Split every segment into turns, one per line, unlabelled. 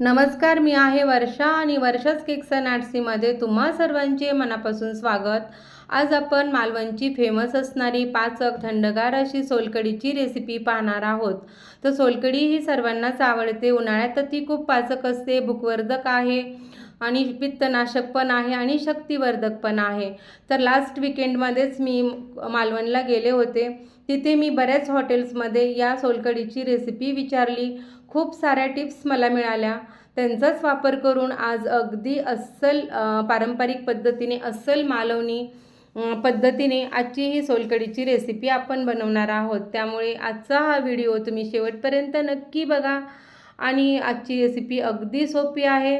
नमस्कार मी आहे वर्षा आणि वर्षाच केक्स अँड आर्ट्सीमध्ये तुम्हा सर्वांचे मनापासून स्वागत. आज आपण मालवणची फेमस असणारी पाचक थंडगार अशी सोलकडीची रेसिपी पाहणार आहोत. तर सोलकडी ही सर्वांनाच आवडते उन्हाळ्यात तर ती खूप पाचक असते भूकवर्धक आहे आणि पित्तनाशक पण आहे आणि शक्तिवर्धक पण आहे. तर लास्ट विकेंडमध्येच मी मालवणला गेले होते. तिथे मी बऱ्याच हॉटेल्समध्ये या सोलकडीची रेसिपी विचारली. खूप साऱ्या टिप्स मला मिळाल्या. त्यांचाच वापर करून आज अगदी अस्सल पारंपरिक पद्धतीने अस्सल मालवणी पद्धतीने आजची ही सोलकडीची रेसिपी आपण बनवणार आहोत. त्यामुळे आजचा हा व्हिडिओ तुम्ही शेवटपर्यंत नक्की बघा. आणि आजची रेसिपी अगदी सोपी आहे.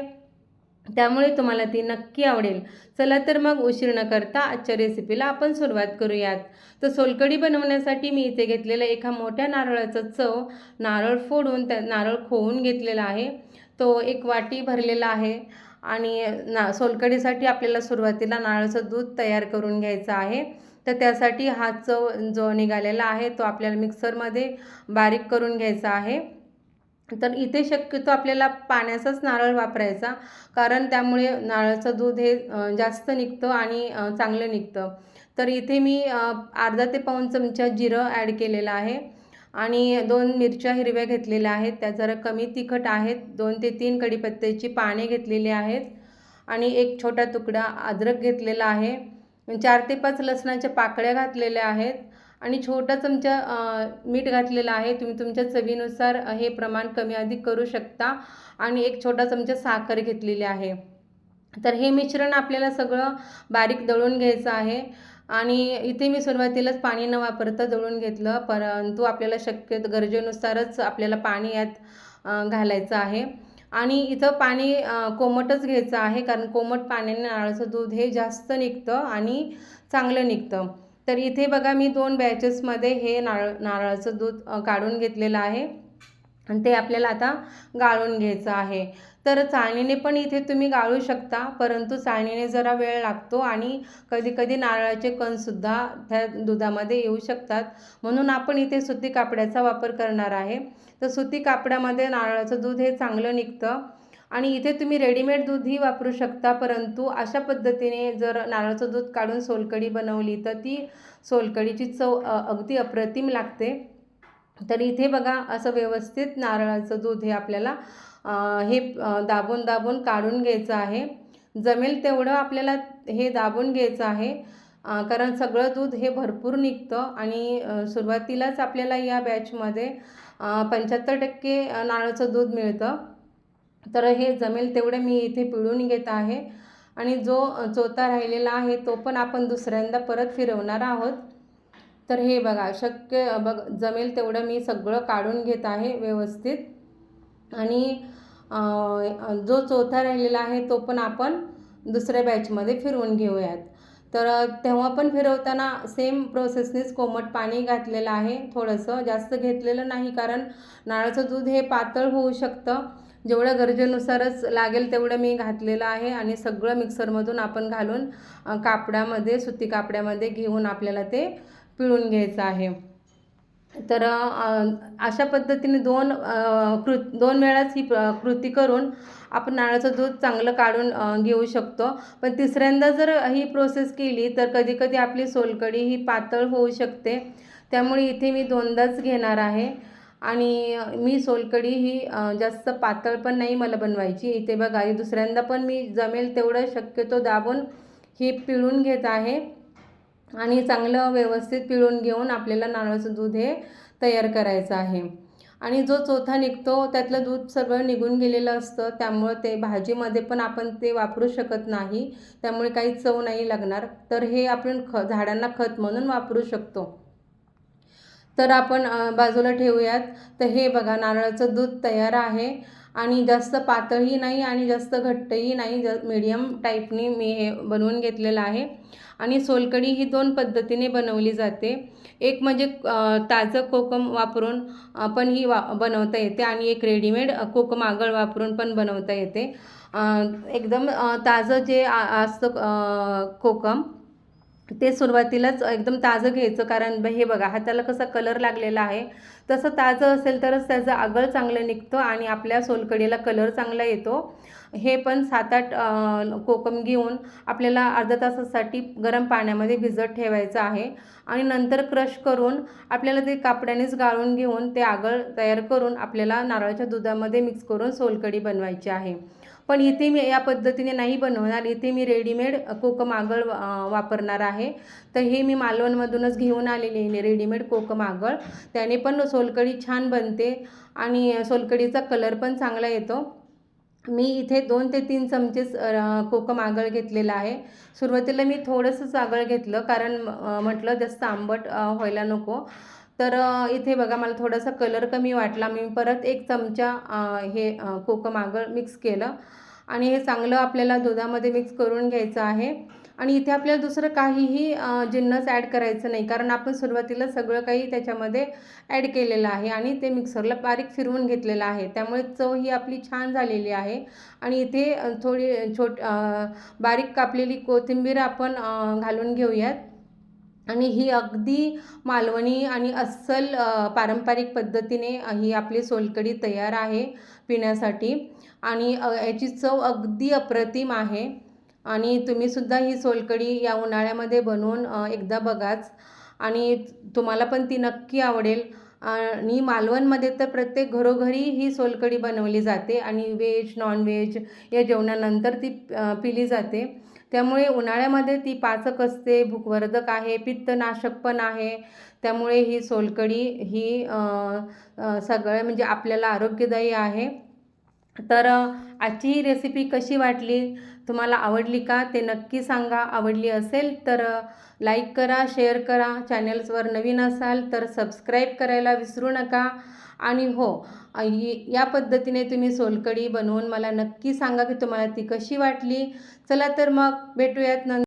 त्यामुळे तुम्हाला ती नक्की आवडेल. चला तर मग उशीर न करता आजच्या रेसिपीला आपण सुरुवात करूयात. तर सोलकढी बनवण्यासाठी मी इथे घेतलेलं एका मोठ्या नारळाचं चव नारळ फोडून त्या नारळ खोवून घेतलेला आहे. तो एक वाटी भरलेला आहे आणि ना सोलकढीसाठी आपल्याला सुरुवातीला नारळाचं दूध तयार करून घ्यायचं आहे. तर त्यासाठी हा चव जो निघालेला आहे तो आपल्याला मिक्सरमध्ये बारीक करून घ्यायचा आहे. तर इथे शक्यतो आपल्याला पाण्याचाच नारळ वापरायचा कारण त्यामुळे नारळाचं दूध हे जास्त निघतं आणि चांगलं निघतं. तर इथे मी अर्धा ते पाऊण चमचा जिरं ॲड केलेलं आहे आणि दोन मिरच्या हिरव्या घेतलेल्या आहेत. त्या जरा कमी तिखट आहेत. दोन ते तीन कढीपत्त्याची पाने घेतलेली आहेत आणि एक छोटा तुकडा अद्रक घेतलेला आहे. चार ते पाच लसणाच्या पाकळ्या घातलेल्या आहेत. आणि छोटा चमचा मीठ घातलेलं आहे. तुम्ही तुमच्या चवीनुसार हे प्रमाण कमी अधिक करू शकता. आणि एक छोटा चमचा साखर घेतलेली आहे. तर हे मिश्रण आपल्याला सगळं बारीक दळून घ्यायचं आहे. आणि इथे मी सुरुवातीलाच पाणी न वापरता दळून घेतलं. परंतु आपल्याला शक्य गरजेनुसारच आपल्याला पाणी यात घालायचं आहे. आणि इथं पाणी कोमटच घ्यायचं आहे. कारण कोमट पाण्याने नारळाचं दूध हे जास्त निघतं आणि चांगलं निघतं. तर इथे बघा मी दोन बॅचेसमध्ये हे नारळ नारळाचं दूध काढून घेतलेलं आहे. आणि ते आपल्याला आता गाळून घ्यायचं आहे. तर चाळणीने पण इथे तुम्ही गाळू शकता परंतु चाळणीने जरा वेळ लागतो आणि कधीकधी नारळाचे कणसुद्धा त्या दुधामध्ये येऊ शकतात. म्हणून आपण इथे सुती कापड्याचा वापर करणार आहे. तर सुती कापडामध्ये नारळाचं दूध हे चांगलं निघतं. आणि इथे तुम्ही रेडीमेड दूधही वापरू शकता परंतु अशा पद्धतीने जर नारळाचं दूध काढून सोलकढी बनवली तर ती सोलकढीची चव अगदी अप्रतिम लागते. तर इथे बघा असं व्यवस्थित नारळाचं दूध हे आपल्याला हे दाबून दाबून काढून घ्यायचं आहे. जमेल तेवढं आपल्याला हे दाबून घ्यायचं आहे कारण सगळं दूध हे भरपूर निघतं आणि सुरुवातीलाच आपल्याला या बॅचमध्ये पंच्याहत्तर टक्के नारळाचं दूध मिळतं. तर हे जमेल तेवढं मी इथे पिळून घेत आहे. आणि जो चोथा राहिलेला आहे तो पण आपण दुसऱ्यांदा परत फिरवणार आहोत. तर हे बघा शक्य बघ जमेल तेवढं मी सगळं काढून घेत आहे व्यवस्थित. आणि जो चौथा राहिलेला आहे तो पण आपण दुसऱ्या बॅचमध्ये फिरवून घेऊयात. तर तेव्हा पण फिरवताना सेम प्रोसेसनेच कोमट पाणी घातलेलं आहे थोडंसं. जास्त घेतलेलं नाही कारण नारळाचं दूध हे पातळ होऊ शकतं. जेवढं गरजेनुसारच लागेल तेवढं मी घातलेलं आहे आणि सगळं मिक्सरमधून आपण घालून कापडामध्ये सुती कापड्यामध्ये घेऊन आपल्याला ते पिळून घ्यायचं आहे. तर अशा पद्धतीने दोन कृ दोन वेळाच ही कृती करून आपण नारळाचं दूध चांगलं काढून घेऊ शकतो. पण तिसऱ्यांदा जर ही प्रोसेस केली तर कधीकधी आपली सोलकढी ही पातळ होऊ शकते. त्यामुळे इथे मी दोनदाच घेणार आहे. आणि मी सोलकढी ही जास्त पातळ पण नाही मला बनवायची. इथे बघा ही दुसऱ्यांदा पण मी जमेल तेवढं शक्यतो दाबून ही पिळून घेत आहे. आणि चांगलं व्यवस्थित पिळून घेऊन आपल्याला नारळाचं दूध हे तयार करायचं आहे. आणि जो चोथा निघतो त्यातलं दूध सगळं निघून गेलेलं असतं. त्यामुळं ते भाजीमध्ये पण आपण ते वापरू शकत नाही. त्यामुळे काही चव नाही लागणार. तर हे आपण ख झाडांना खत म्हणून वापरू शकतो. तर आपण बाजूला ठेवूयात. तर हे बघा नारळाचं दूध तयार आहे. आणि जास्त पातळही नाही आणि जास्त घट्टही नाही. ज मीडियम टाईपने मी हे बनवून घेतलेलं आहे. आणि सोलकढी ही दोन पद्धतीने बनवली जाते. एक म्हणजे ताजं कोकम वापरून पण ही वा बनवता येते. आणि एक रेडीमेड कोकम आगळ वापरून पण बनवता येते. एकदम ताजं जे आ असतं कोकम ते सुरुवातीलाच एकदम ताजं घ्यायचं कारण हे बघा हाताला कसा कलर लागलेला आहे. तसं ताजं असेल तरच त्याचं आगळ चांगलं निघतं आणि आपल्या सोलकडीला कलर चांगला येतो. हे पण सात आठ कोकम घेऊन आपल्याला अर्धा तासासाठी गरम पाण्यामध्ये भिजत ठेवायचं आहे. आणि नंतर क्रश करून आपल्याला ते कापड्यानेच गाळून घेऊन ते आगळ तयार करून आपल्याला नारळाच्या दुधामध्ये मिक्स करून सोलकढी बनवायची आहे. पण इथे मी या पद्धतीने नाही बनवणार. इथे मी रेडीमेड कोकम आगळ वापरणार आहे. तर हे मी मालवणमधूनच घेऊन आलेली आहे. रेडीमेड कोकम आगळ. त्याने पण सोलकढी छान बनते आणि सोलकढीचा कलर पण चांगला येतो. मी इथे दोन ते तीन चमचेच कोकम आगळ घेतलेलं आहे. सुरुवातीला मी थोडंसंच आगळ घेतलं कारण म्हटलं जास्त आंबट व्हायला नको. तर अ, इथे बघा मला थोडासा कलर कमी वाटला. मी परत एक चमचा हे कोकम आगळ मिक्स केलं आणि हे चांगलं आपल्याला दुधामध्ये मिक्स करून घ्यायचं आहे. आणि इथे आपल्याला दुसरं काहीही जिन्नस ॲड करायचं नाही. कारण आपण सुरुवातीला सगळं काही त्याच्यामध्ये ॲड केलेलं आहे आणि ते मिक्सरला बारीक फिरवून घेतलेलं आहे. त्यामुळे चव ही आपली छान झालेली आहे. आणि इथे थोडी छोट बारीक कापलेली कोथिंबीर आपण घालून घेऊयात. आणि ही अगदी मालवणी आणि अस्सल पारंपरिक पद्धतीने ही आपली सोलकढी तयार आहे पिण्यासाठी. आणि याची चव अगदी अप्रतिम आहे. आणि तुम्हीसुद्धा ही सोलकढी या उन्हाळ्यामध्ये बनवून एकदा बघाच. आणि तुम्हाला पण ती नक्की आवडेल. आणि मालवणमध्ये तर प्रत्येक घरोघरी ही सोलकढी बनवली जाते आणि व्हेज नॉन व्हेज या जेवणानंतर ती पिली जाते. त्यामुळे उन्हाळ्यामध्ये ती पाचक असते भूकवर्धक आहे पित्तनाशक पण आहे. त्यामुळे ही सोलकढी ही सगळ्या सगळं म्हणजे आपल्याला आरोग्यदायी आहे. तर आजची ही रेसिपी कशी वाटली? तुम्हाला आवडली का? ते नक्की सांगा. आवडली असेल तर लाईक करा शेअर करा. चॅनल्सवर नवीन असाल तर सबस्क्राईब करायला विसरू नका. आणि हो या पद्धतीने तुम्ही सोलकढी बनवून मला नक्की सांगा की तुम्हाला ती कशी वाटली. चला तर मग भेटूयात नंतर.